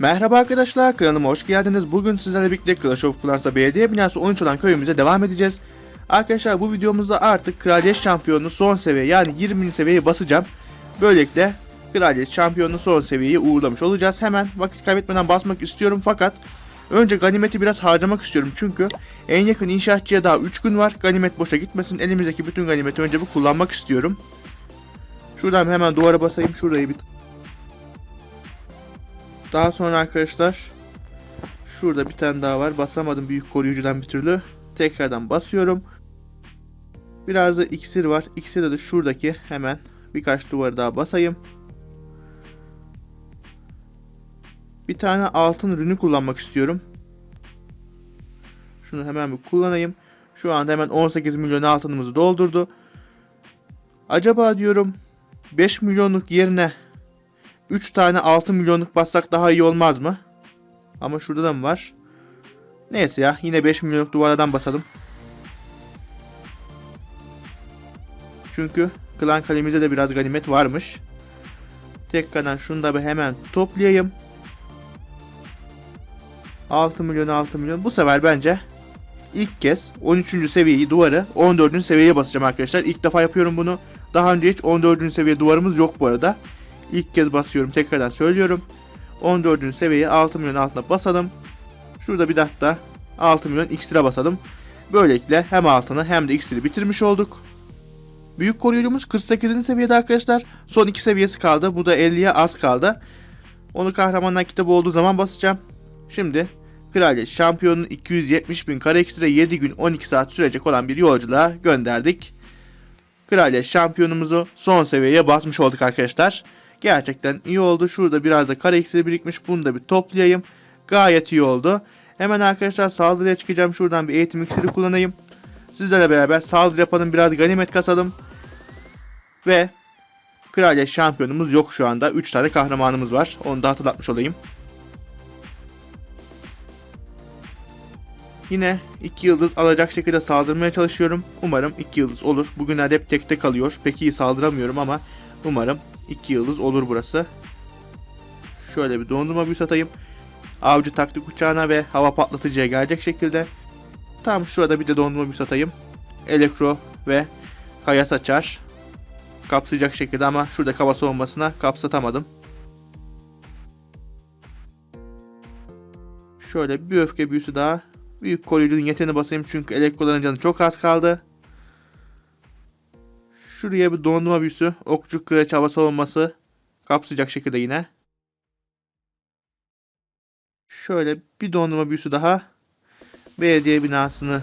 Merhaba arkadaşlar kanalıma hoş geldiniz. Bugün sizlerle birlikte Clash of Clans'ta belediye binası 13 olan köyümüze devam edeceğiz. Arkadaşlar bu videomuzda artık Kraliyet Şampiyonu son seviye yani 20. seviyeye basacağım. Böylelikle Kraliyet Şampiyonu son seviyeyi uğurlamış olacağız. Hemen vakit kaybetmeden basmak istiyorum fakat önce ganimeti biraz harcamak istiyorum. Çünkü en yakın inşaatçıya daha 3 gün var. Ganimet boşa gitmesin. Elimizdeki bütün ganimeti önce bir kullanmak istiyorum. Şuradan hemen duvara basayım. Şurayı bir daha sonra arkadaşlar şurada bir tane daha var. Basamadım büyük koruyucudan bir türlü. Tekrardan basıyorum. Biraz da iksir var. İksirde de şuradaki hemen birkaç duvarı daha basayım. Bir tane altın ürünü kullanmak istiyorum. Şunu hemen bir kullanayım. Şu anda hemen 18 milyon altınımızı doldurdu. Acaba diyorum 5 milyonluk yerine 3 tane 6 milyonluk bassak daha iyi olmaz mı? Ama şurada da mı var? Neyse ya yine 5 milyonluk duvardan basalım. Çünkü klan kalemizde de biraz ganimet varmış. Tekrardan şunu da bir hemen toplayayım. 6 milyon 6 milyon. Bu sefer bence ilk kez 13. seviyeyi duvarı 14. seviyeye basacağım arkadaşlar. İlk defa yapıyorum bunu. Daha önce hiç 14. seviye duvarımız yok bu arada. İlk kez basıyorum. Tekrardan söylüyorum. 14. seviyeye 6 milyon altına basalım. Şurada bir hatta 6 milyon iksire basalım. Böylelikle hem altını hem de iksiri bitirmiş olduk. Büyük koruyucumuz 48. seviyede arkadaşlar. Son 2 seviyesi kaldı. Bu da 50'ye az kaldı. Onu kahramanlar kitabı olduğu zaman basacağım. Şimdi Kraliyet şampiyonun 270 bin kare iksire 7 gün 12 saat sürecek olan bir yolculuğa gönderdik. Kraliyet şampiyonumuzu son seviyeye basmış olduk arkadaşlar. Gerçekten iyi oldu. Şurada biraz da kare iksiri birikmiş. Bunu da bir toplayayım. Gayet iyi oldu. Hemen arkadaşlar saldırıya çıkacağım. Şuradan bir eğitim iksiri kullanayım. Sizlerle beraber saldırı yapalım. Biraz ganimet kasalım. Ve Kraliyet şampiyonumuz yok şu anda. 3 tane kahramanımız var. Onu da hatırlatmış olayım. Yine 2 yıldız alacak şekilde saldırmaya çalışıyorum. Umarım 2 yıldız olur. Bugünlerde hep tekte kalıyor. Pek iyi saldıramıyorum ama umarım 2 yıldız olur burası. Şöyle bir dondurma büyüsü atayım. Avcı taktik uçağına ve hava patlatıcıya gelecek şekilde. Tam şurada bir de dondurma büyüsü atayım. Elektro ve kaya saçar. Kapsayacak şekilde ama şurada hava soğumasına kapsatamadım. Şöyle bir öfke büyüsü daha. Büyük koruyucunun yeteneğine basayım çünkü elektroların canı çok az kaldı. Şuraya bir dondurma büyüsü. Okçu kılıç hava savunması. Kapsayacak şekilde yine. Şöyle bir dondurma büyüsü daha. Belediye binasını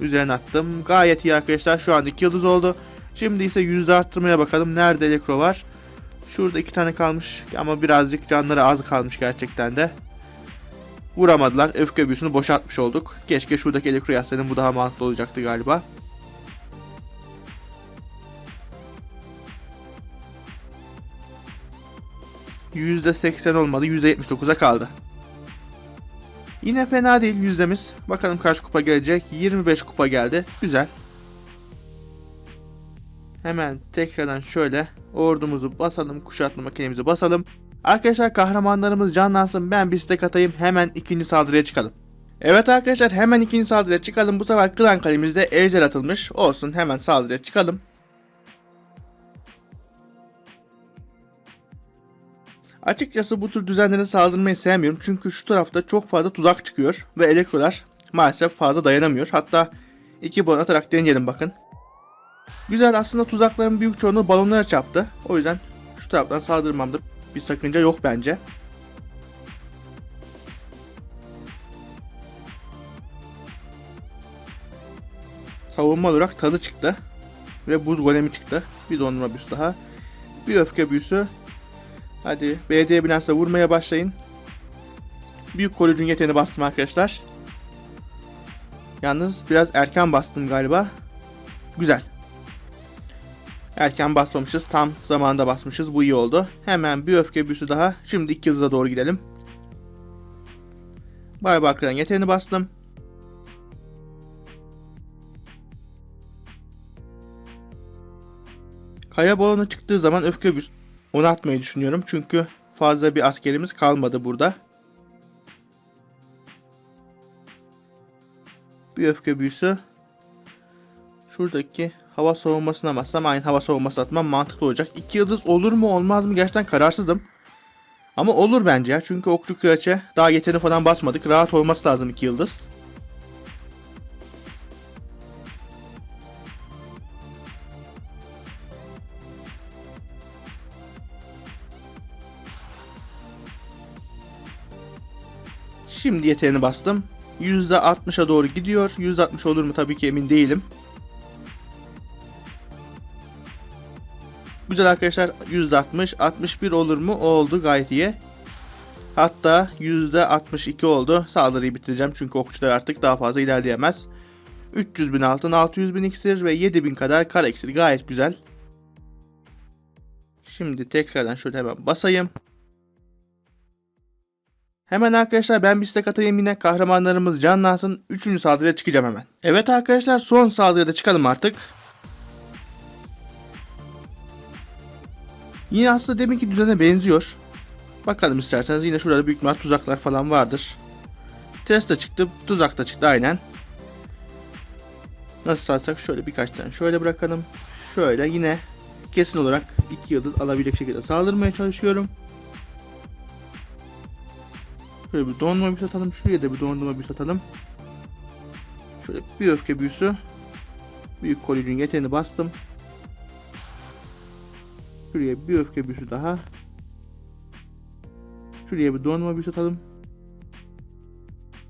üzerine attım. Gayet iyi arkadaşlar. Şu an 2 yıldız oldu. Şimdi ise yüzde arttırmaya bakalım. Nerede elektro var? Şurada iki tane kalmış ama birazcık canları az kalmış gerçekten de. Vuramadılar. Öfke büyüsünü boşaltmış olduk. Keşke şuradaki elektro yazsaydım. Bu daha mantıklı olacaktı galiba. %80 olmadı. %79'a kaldı. Yine fena değil yüzdemiz. Bakalım kaç kupa gelecek. 25 kupa geldi. Güzel. Hemen tekrardan şöyle ordumuzu basalım. Kuşatma makinemizi basalım. Arkadaşlar kahramanlarımız canlansın. Ben bir istek atayım. Hemen ikinci saldırıya çıkalım. Evet arkadaşlar hemen ikinci saldırıya çıkalım. Bu sefer klan kalemizde ejder atılmış. Olsun hemen saldırıya çıkalım. Açıkçası bu tür düzenlere saldırmayı sevmiyorum. Çünkü şu tarafta çok fazla tuzak çıkıyor. Ve elektrolar maalesef fazla dayanamıyor. Hatta iki balon atarak deneyelim bakın. Güzel aslında tuzakların büyük çoğunluğu balonlara çarptı. O yüzden şu taraftan saldırmamda bir sakınca yok bence. Savunma olarak tazı çıktı. Ve buz golemi çıktı. Bir dondurma büyüsü daha. Bir öfke büyüsü. Hadi belediye binasına vurmaya başlayın. Büyük koruyucunun yeteneğini bastım arkadaşlar. Yalnız biraz erken bastım galiba. Güzel. Erken basmamışız. Tam zamanında basmışız. Bu iyi oldu. Hemen bir öfke büyüsü daha. Şimdi iki yıldıza doğru gidelim. Barbarkıran yeteneğini bastım. Kaya balonu çıktığı zaman öfke büyüsü onartmayı düşünüyorum. Çünkü fazla bir askerimiz kalmadı burada. Bir öfke büyüsü. Şuradaki hava savunmasına bassam aynı hava savunması atmam mantıklı olacak. İki yıldız olur mu olmaz mı gerçekten kararsızım. Ama olur bence ya. Çünkü okçu kıraçe daha yeteri falan basmadık. Rahat olması lazım iki yıldız. Şimdi yeteneğini bastım. %60'a doğru gidiyor. %60 olur mu tabii ki emin değilim. Güzel arkadaşlar %60. 61 olur mu? O oldu gayet iyi. Hatta %62 oldu. Saldırıyı bitireceğim çünkü okçular artık daha fazla ilerleyemez. 300 bin altın, 600 bin iksir ve 7000 kadar kara iksir. Gayet güzel. Şimdi tekrardan şöyle hemen basayım. Hemen arkadaşlar ben bir stack atayım yine kahramanlarımız canlansın. Üçüncü saldırıya çıkacağım hemen. Evet arkadaşlar son saldırıya da çıkalım artık. Yine aslında demek ki düzene benziyor. Bakalım isterseniz yine şurada büyük ihtimal tuzaklar falan vardır. Test de çıktı, tuzak da çıktı aynen. Nasıl sarsak şöyle birkaç tane şöyle bırakalım. Şöyle yine kesin olarak iki yıldız alabilecek şekilde saldırmaya çalışıyorum. Şöyle bir dondurma büyüsü atalım. Şuraya da bir dondurma büyüsü atalım. Şöyle bir öfke büyüsü. Büyük koruyucunun yeteneğini bastım. Şuraya bir öfke büyüsü daha. Şuraya bir dondurma büyüsü atalım.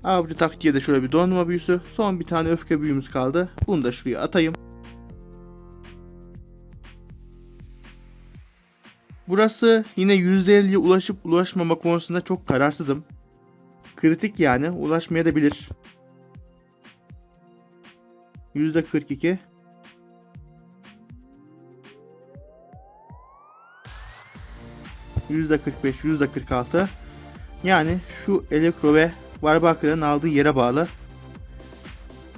Avcı taktiğe de şöyle bir dondurma büyüsü. Son bir tane öfke büyümüz kaldı. Bunu da şuraya atayım. Burası yine %50'ye ulaşıp ulaşmama konusunda çok kararsızım. Kritik yani ulaşmaya da bilir. %42 %45 %46 Yani şu elektro ve Warbucker'ın aldığı yere bağlı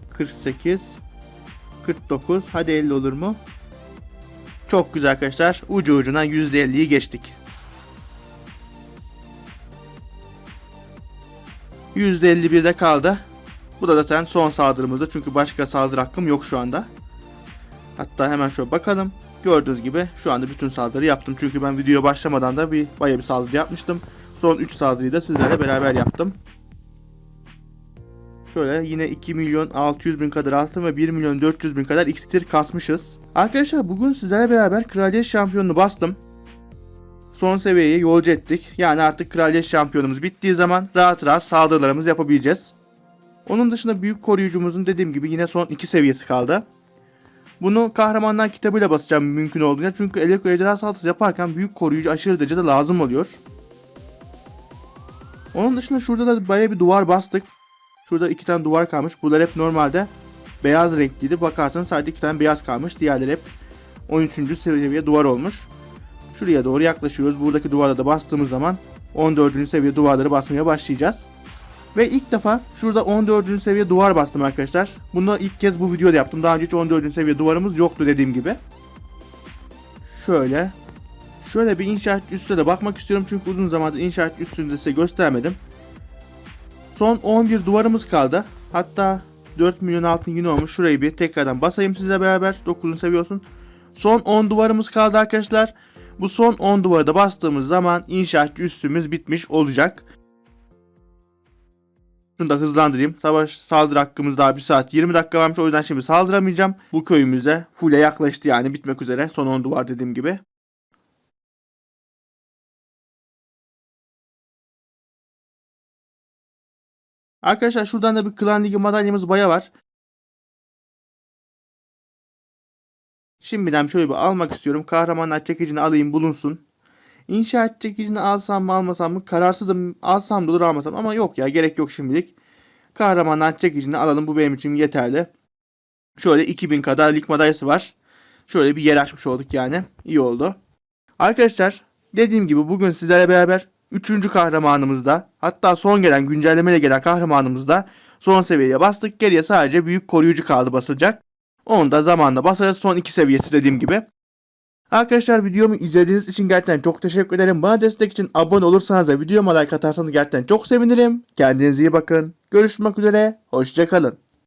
48 49 hadi 50 olur mu? Çok güzel arkadaşlar. Ucu ucuna %50'yi geçtik. %51'de kaldı. Bu da zaten son saldırımızdı. Çünkü başka saldırı hakkım yok şu anda. Hatta hemen şöyle bakalım. Gördüğünüz gibi şu anda bütün saldırı yaptım. Çünkü ben video başlamadan da bir baya bir saldırı yapmıştım. Son 3 saldırıyı da sizlerle beraber yaptım. Şöyle yine 2 milyon 600 bin kadar altın ve 1 milyon 400 bin kadar iksir kasmışız. Arkadaşlar bugün sizlerle beraber kraliyet şampiyonunu bastım. Son seviyeye yolcu ettik. Yani artık kraliyet şampiyonumuz bittiği zaman rahat rahat saldırılarımızı yapabileceğiz. Onun dışında büyük koruyucumuzun dediğim gibi yine son 2 seviyesi kaldı. Bunu kahramanlar kitabıyla basacağım mümkün olduğunca çünkü elektro ejderha saldırısı yaparken büyük koruyucu aşırı derecede lazım oluyor. Onun dışında şurada da bayağı bir duvar bastık. Şurada iki tane duvar kalmış. Bunlar hep normalde beyaz renkliydi. Bakarsanız sadece iki tane beyaz kalmış. Diğerleri hep 13. seviye duvar olmuş. Şuraya doğru yaklaşıyoruz. Buradaki duvarda da bastığımız zaman 14. seviye duvarları basmaya başlayacağız. Ve ilk defa şurada 14. seviye duvar bastım arkadaşlar. Bunu ilk kez bu videoda yaptım. Daha önce hiç 14. seviye duvarımız yoktu dediğim gibi. Şöyle. Şöyle bir inşaat üstüne de bakmak istiyorum. Çünkü uzun zamandır inşaat üstünde size göstermedim. Son 11 duvarımız kaldı. Hatta 4 milyon altın yine olmuş. Şurayı bir tekrardan basayım sizle beraber. 9. seviye olsun. Son 10 duvarımız kaldı arkadaşlar. Bu son 10 duvarı da bastığımız zaman inşaatçı üstümüz bitmiş olacak. Şunu da hızlandırayım. Savaş saldırı hakkımız daha 1 saat 20 dakika varmış. O yüzden şimdi saldıramayacağım. Bu köyümüze full'e yaklaştı yani bitmek üzere. Son 10 duvar dediğim gibi. Arkadaşlar şuradan da bir klan ligi madalyamız baya var. Şimdiden şöyle bir almak istiyorum. Kahramanlar çekicini alayım bulunsun. İnşaat çekicini alsam mı almasam mı kararsızım. Alsam da olur almasam ama yok ya gerek yok şimdilik. Kahramanlar çekicini alalım bu benim için yeterli. Şöyle 2000 kadar lig madalyası var. Şöyle bir yer açmış olduk yani. İyi oldu. Arkadaşlar dediğim gibi bugün sizlerle beraber 3. kahramanımızda hatta son gelen güncellemeyle gelen kahramanımızda son seviyeye bastık. Geriye sadece büyük koruyucu kaldı basılacak. Onu da zamanla basarız. Son iki seviyesi dediğim gibi. Arkadaşlar videomu izlediğiniz için gerçekten çok teşekkür ederim. Bana destek için abone olursanız da videoma like atarsanız gerçekten çok sevinirim. Kendinize iyi bakın. Görüşmek üzere. Hoşçakalın.